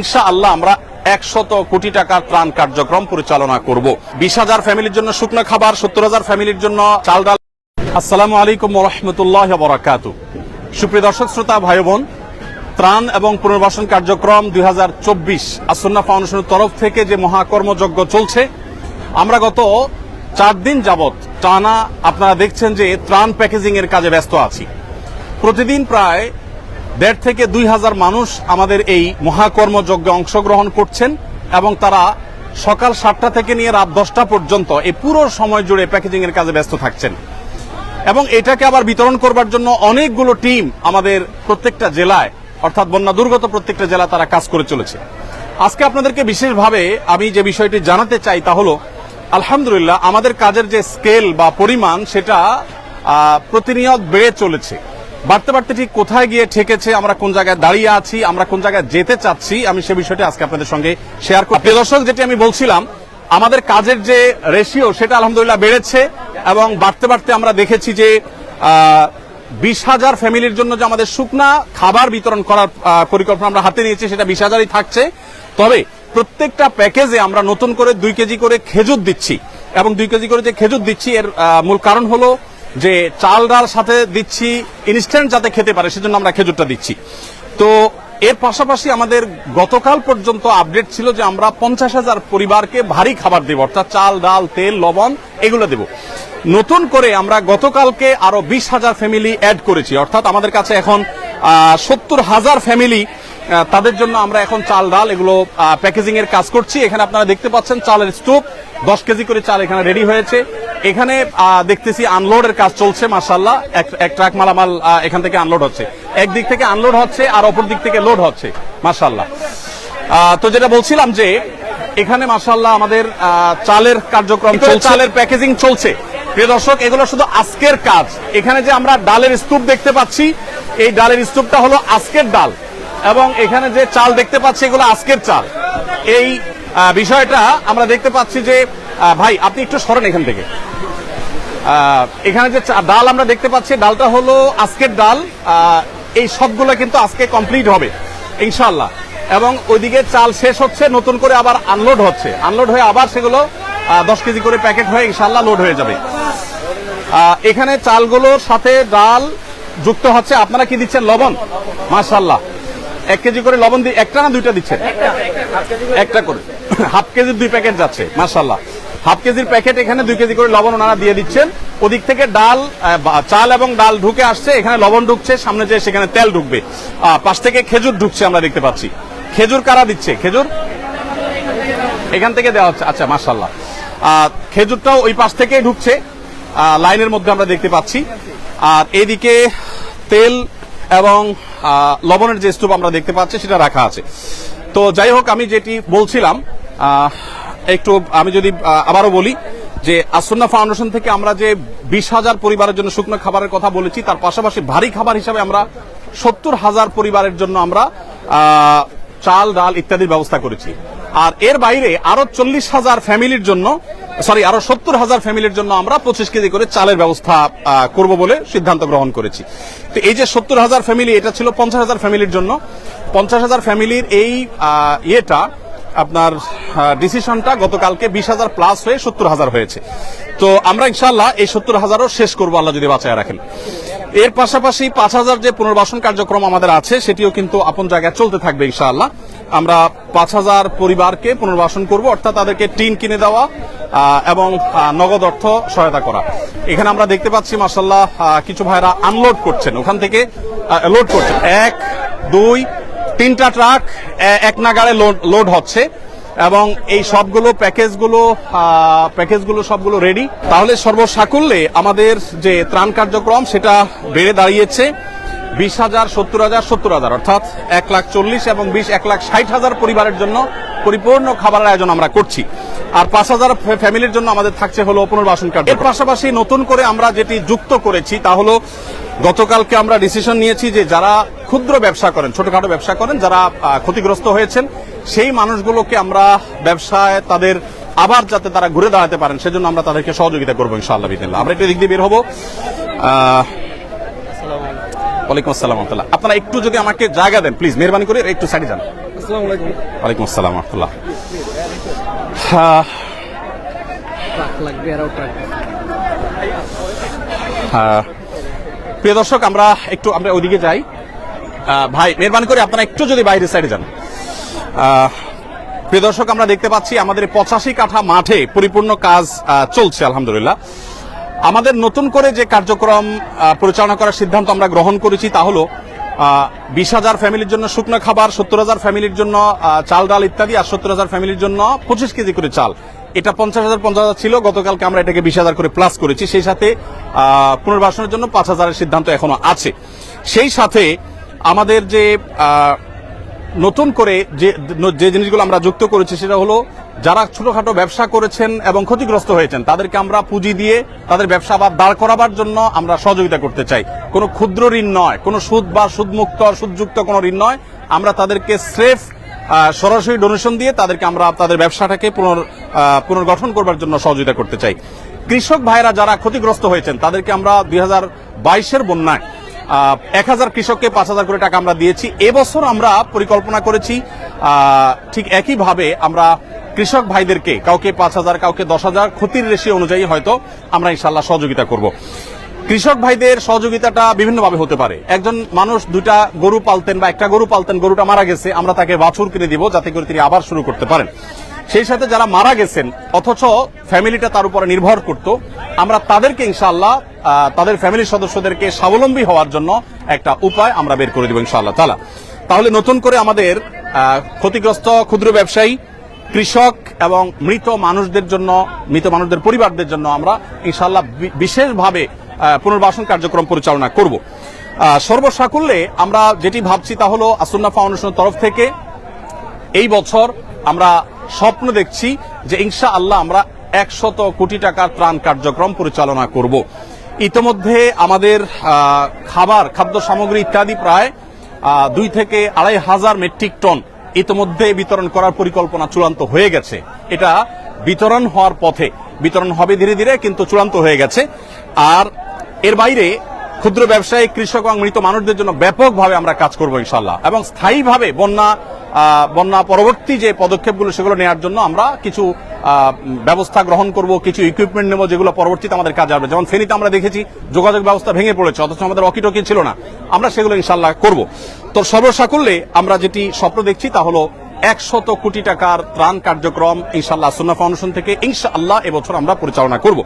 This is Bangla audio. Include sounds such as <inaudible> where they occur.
ইনশা আল্লাহ আমরা একশত কোটি টাকার ত্রাণ কার্যক্রম পরিচালনা করব। বিশ হাজার ফ্যামিলির জন্য শুকনো খাবার, সত্তর হাজার ফ্যামিলির জন্য চাল ডাল। আসসালামু আলাইকুম রহমতুল্লাহ বরাকাত সুপ্রিয় দর্শক, শ্রোতা ভাই বোন ত্রাণ এবং পুনর্বাসন কার্যক্রম দুই হাজার চব্বিশ আসন্না ফাউন্ডেশনের তরফ থেকে যে মহাকর্মযজ্ঞ চলছে, আমরা গত চার দিন যাবত টানা আপনারা দেখছেন যে ত্রাণ প্যাকেজিং এর কাজে ব্যস্ত আছি। প্রতিদিন প্রায় দেড় থেকে দুই হাজার মানুষ আমাদের এই মহাকর্মযজ্ঞে অংশগ্রহণ করছেন এবং তারা সকাল সাতটা থেকে নিয়ে রাত দশটা পর্যন্ত এই পুরো সময় জুড়ে প্যাকেজিং এর কাজে ব্যস্ত থাকছেন। এবং এটাকে আবার বিতরণ করবার জন্য অনেকগুলো টিম আমাদের প্রত্যেকটা জেলায়, অর্থাৎ বন্যা দুর্গত প্রত্যেকটা জেলা তারা কাজ করে চলেছে। আজকে আপনাদেরকে বিশেষভাবে আমি যে বিষয়টি জানাতে চাই তা হলো, আলহামদুলিল্লাহ আমাদের কাজের যে স্কেল বা পরিমাণ সেটা প্রতিনিয়ত বেড়ে চলেছে। বাড়তে বাড়তে ঠিক কোথায় গিয়ে ঠেকেছে, আমরা কোন জায়গায় দাঁড়িয়ে আছি, আমরা কোন জায়গায় যেতে চাচ্ছি, আমি সে বিষয়টি আজকে আপনাদের সঙ্গে শেয়ার করি। প্রিয় দর্শক, যেটি আমি বলছিলাম, আমাদের কাজের যে রেশিও সেটা আলহামদুলিল্লাহ বেড়েছে এবং বাড়তে বাড়তে আমরা দেখেছি যে বিশ হাজার ফ্যামিলির জন্য যে আমাদের শুকনা খাবার বিতরণ করার পরিকল্পনা আমরা হাতে নিয়েছি, সেটা বিশ হাজারই থাকছে। তবে প্রত্যেকটা প্যাকেজে আমরা নতুন করে দুই কেজি করে খেজুর দিচ্ছি এবং দুই কেজি করে যে খেজুর দিচ্ছি, এর মূল কারণ হলো যে চাল ডাল সাথে দিচ্ছি ইনস্ট্যান্ট যাতে খেতে পারে, সেজন্য আমরা খেজুরটা দিচ্ছি। তো এর পাশাপাশি আমাদের গতকাল পর্যন্ত আপডেট ছিল যে আমরা পঞ্চাশ হাজার পরিবারকে ভারী খাবার দেব, অর্থাৎ চাল, ডাল, তেল, লবণ, এগুলো দেব। নতুন করে আমরা গতকালকে আরও বিশ হাজার ফ্যামিলি অ্যাড করেছি, অর্থাৎ আমাদের কাছে এখন সত্তর হাজার ফ্যামিলি তাদের জন্য আমরা এখন চাল, ডাল, এগুলো প্যাকেজিং এর কাজ করছি। এখানে আপনারা দেখতে পাচ্ছেন চালের স্তূপ দশ কেজি করে চাল এখানে রেডি হয়েছে। এখানে দেখতেছি আনলোডের কাজ চলছে মাসাল্লাহ এক ট্রাক মালামাল এখান থেকে আনলোড হচ্ছে। একদিক থেকে আনলোড হচ্ছে আর অপর দিক থেকে লোড হচ্ছে মাসাল্লাহ তো যেটা বলছিলাম যে এখানে মাসাল্লাহ আমাদের চালের কার্যক্রম চালের প্যাকেজিং চলছে। প্রিয় দর্শক এগুলো শুধু আজকের কাজ। এখানে যে আমরা ডালের স্তূপ দেখতে পাচ্ছি এই ডালের স্তূপটা হলো আজকের ডাল। এবং এখানে যে চাল দেখতে পাচ্ছি এগুলো আজকের চাল। এই বিষয়টা আমরা দেখতে পাচ্ছি যে ভাই, আপনি একটু সরেন এখান থেকে। এখানে যে ডাল আমরা দেখতে পাচ্ছি, ডালটা হলো আজকের ডাল। এই সবগুলো কিন্তু আজকে কমপ্লিট হবে ইনশাল্লাহ এবং ওইদিকে চাল শেষ হচ্ছে, নতুন করে আবার আনলোড হচ্ছে। আনলোড হয়ে আবার সেগুলো দশ কেজি করে প্যাকেট হয়ে ইনশাল্লাহ লোড হয়ে যাবে। এখানে চালগুলোর সাথে ডাল যুক্ত হচ্ছে। আপনারা কি দিচ্ছেন? লবণ? মাশাল্লাহ এক কেজি করে লবণ দিয়ে একটা না দুইটা দিচ্ছেন? একটা করে <laughs> হাফ কেজির দুই প্যাকেট যাচ্ছে মাশাল্লাহ হাফ কেজির প্যাকেট এখানে দুই কেজি করে লবণ ওনারা দিয়ে দিচ্ছেন। ওদিক থেকে ডাল চাল এবং ডাল ঢুকে আসছে এখানে লবণ ঢুকছে সামনে যে সেখানে তেল ঢুকবে। পাশ থেকে খেজুর ঢুকছে আমরা দেখতে পাচ্ছি। খেজুর কারা দিচ্ছে? খেজুর? এখান থেকে দেওয়া হচ্ছে। আচ্ছা মার্শাল্লাহ খেজুরটাও ওই পাশ থেকে ঢুকছে। লাইনের মধ্যে আমরা দেখতে পাচ্ছি। আর এদিকে তেল এবং লবণের যে স্তূপ আমরা দেখতে পাচ্ছি সেটা রাখা আছে। তো যাই হোক, আমি যেটি বলছিলাম একটু আমি যদি আবারও বলি যে আসন্না ফাউন্ডেশন থেকে আমরা যে বিশ হাজার পরিবারের জন্য শুকনো খাবারের কথা বলেছি, তার পাশাপাশি ভারী খাবার হিসাবে আমরা সত্তর হাজার পরিবারের জন্য আমরা চাল, ডাল ইত্যাদির ব্যবস্থা করেছি। আর এর বাইরে আরও চল্লিশ হাজার ফ্যামিলির জন্য সরি, আরও সত্তর হাজার ফ্যামিলির জন্য আমরা পঁচিশ কেজি করে চালের ব্যবস্থা করব বলে সিদ্ধান্ত গ্রহণ করেছি। তো এই যে সত্তর হাজার ফ্যামিলি, এটা ছিল পঞ্চাশ হাজার ফ্যামিলির জন্য। পঞ্চাশ হাজার ফ্যামিলির এই ইয়েটা আপনার ডিসিশনটা গতকালকে বিশ হাজার প্লাস হয়ে সত্তর হাজার হয়েছে। তো আমরা ইনশাল্লাহ এই সত্তর হাজারও শেষ করব, আল্লাহ যদি বাঁচায় রাখেন। এর পাশাপাশি পাঁচ হাজার যে পুনর্বাসন কার্যক্রম আমাদের আছে, সেটিও কিন্তু আপন জায়গায় চলতে থাকবে ইনশাআল্লাহ। আমরা পাঁচ হাজার পরিবারকে পুনর্বাসন করব, অর্থাৎ তাদেরকে টিন কিনে দেওয়া এবং নগদ অর্থ সহায়তা করা। এখানে আমরা দেখতে পাচ্ছি মাসাল্লাহ কিছু ভাইরা আনলোড করছেন। ওখান থেকে লোড করছেন। এক, দুই তিনটা ট্রাক এক নাগাড়ে লোড- হচ্ছে এবং এই সবগুলো প্যাকেজগুলো প্যাকেজগুলো সবগুলো রেডি তাহলে সর্বসাকুল্যে আমাদের যে ত্রাণ কার্যক্রম, সেটা বেড়ে দাঁড়িয়েছে বিশ হাজার, সত্তর হাজার সত্তর হাজার, অর্থাৎ এক লাখ চল্লিশ এবং বিশ, এক লাখ ষাট হাজার পরিবারের জন্য পরিপূর্ণ খাবারের আয়োজন আমরা করছি। আর পাঁচ হাজার ফ্যামিলির জন্য আমাদের থাকছে হলো পুনর্বাসন কার্ড এর পাশাপাশি নতুন করে আমরা যেটি যুক্ত করেছি, তা হলো গতকালকে আমরা ডিসিশন নিয়েছি যে যারা ক্ষুদ্র ব্যবসা করেন ছোটখাটো ব্যবসা করেন যারা ক্ষতিগ্রস্ত হয়েছেন সেই মানুষগুলোকে আমরা ব্যবসায় তাদের আবার যাতে তারা ঘুরে দাঁড়াতে পারেন সেজন্য আমরা তাদেরকে সহযোগিতা করব ইনশাআল্লাহ বিদিল্লাহ আমরা একটু দিক দিয়ে বের হব। ওয়ালাইকুম আসসালাম রহমতুল্লাহ। আপনারা একটু যদি আমাকে জায়গা দেন প্লিজ মেহরবানি করে একটু সাইডে যান। ওয়ালাইকুম আসসালাম হ্যাঁ। প্রিয় দর্শক আমরা একটু আমরা ওইদিকে যাই। ভাই, মেহরবানি করে আপনারা একটু যদি বাইরের সাইডে যান। প্রিয় দর্শক, আমরা দেখতে পাচ্ছি আমাদের পঁচাশি কাঠা মাঠে পরিপূর্ণ কাজ চলছে, আলহামদুলিল্লাহ। আমাদের নতুন করে যে কার্যক্রম পরিচালনা করার সিদ্ধান্ত আমরা গ্রহণ করেছি তা হলো বিশ হাজার ফ্যামিলির জন্য শুকনো খাবার, সত্তর হাজার ফ্যামিলির জন্য চাল, ডাল ইত্যাদি আর সত্তর হাজার ফ্যামিলির জন্য পঁচিশ কেজি করে চাল। এটা পঞ্চাশ হাজার পঞ্চাশ হাজার ছিল, গতকালকে আমরা এটাকে বিশ হাজার করে প্লাস করেছি। সেই সাথে পুনর্বাসনের জন্য পাঁচ হাজারের সিদ্ধান্ত এখনও আছে। সেই সাথে আমাদের যে নতুন করে যে যে জিনিসগুলো আমরা যুক্ত করেছি সেটা হলো যারা ছোটখাটো ব্যবসা করেছেন এবং ক্ষতিগ্রস্ত হয়েছেন, তাদেরকে আমরা পুঁজি দিয়ে তাদের ব্যবসা আবার দাঁড় করাবার জন্য আমরা সহযোগিতা করতে চাই। কোনো ক্ষুদ্র ঋণ নয়, কোনো সুদ বা সুদমুক্ত, সুদযুক্ত কোনো ঋণ নয়। আমরা তাদেরকে স্রেফ সরাসরি ডোনেশন দিয়ে তাদেরকে আমরা তাদের ব্যবসাটাকে পুনর পুনর্গঠন করবার জন্য সহযোগিতা করতে চাই। কৃষক ভাইরা যারা ক্ষতিগ্রস্ত হয়েছেন, তাদেরকে আমরা দুই হাজার বাইশের বন্যায় এক হাজার কৃষককে পাঁচ হাজার করে টাকা আমরা দিয়েছি। এবছর আমরা পরিকল্পনা করেছি ঠিক একইভাবে আমরা কৃষক ভাইদেরকে, কাউকে পাঁচ হাজার, কাউকে দশ হাজার, ক্ষতির রেশি অনুযায়ী হয়তো আমরা ইনশাল্লাহ সহযোগিতা করব। কৃষক ভাইদের সহযোগিতাটা বিভিন্নভাবে হতে পারে। একজন মানুষ দুটা গরু পালতেন বা একটা গরু পালতেন, গরুটা মারা গেছে, আমরা তাকে বাছুর কিনে দিব, যাতে করে তিনি আবার শুরু করতে পারেন। সেই সাথে যারা মারা গেছেন, অথচ ফ্যামিলিটা তার উপরে নির্ভর করত, আমরা তাদেরকে ইনশাআল্লাহ তাদের ফ্যামিলির সদস্যদেরকে স্বাবলম্বী হওয়ার জন্য একটা উপায় আমরা বের করে দিব ইনশাআল্লাহ তালা তাহলে নতুন করে আমাদের ক্ষতিগ্রস্ত ক্ষুদ্র ব্যবসায়ী, কৃষক এবং মৃত মানুষদের জন্য, মৃত মানুষদের পরিবারদের জন্য আমরা ইনশাআল্লাহ বিশেষভাবে পুনর্বাসন কার্যক্রম পরিচালনা করব। সর্বসাকুল্যে আমরা যেটি ভাবছি তা হলো আসুন্না ফাউন্ডেশনের তরফ থেকে এই বছর আমরা স্বপ্ন দেখছি যে ইনশা আল্লাহ আমরা একশত কোটি টাকার ত্রাণ কার্যক্রম পরিচালনা করব। ইতোমধ্যে আমাদের খাবার, খাদ্য সামগ্রী ইত্যাদি প্রায় দুই থেকে আড়াই হাজার মেট্রিক টন ইতোমধ্যে বিতরণ করার পরিকল্পনা চূড়ান্ত হয়ে গেছে। এটা বিতরণ হওয়ার পথে, বিতরণ হবে ধীরে ধীরে কিন্তু চূড়ান্ত হয়ে গেছে। আর এর বাইরে ক্ষুদ্র ব্যবসায়ী, কৃষক এবং মৃত মানুষদের জন্য ব্যাপকভাবে আমরা কাজ করব ইনশাল্লাহ এবং স্থায়ীভাবে বন্যা বন্যা পরবর্তী যে পদক্ষেপগুলো সেগুলো নেওয়ার জন্য আমরা কিছু ব্যবস্থা গ্রহণ করব, কিছু ইকুইপমেন্ট নেব যেগুলো পরবর্তীতে আমাদের কাজে আসবে। যেমন ফেনীতে আমরা দেখেছি যোগাযোগ ব্যবস্থা ভেঙে পড়েছে, অথচ আমাদের অকিটকি ছিল না। আমরা সেগুলো ইনশাল্লাহ করব। তো সর্বসাকুল্যে আমরা যেটি স্বপ্ন দেখছি তা হলো একশত কোটি টাকার ত্রাণ কার্যক্রম ইনশাল্লাহ সুন্না ফাউন্ডেশন থেকে ইনশাআল্লাহ এবছর আমরা পরিচালনা করব।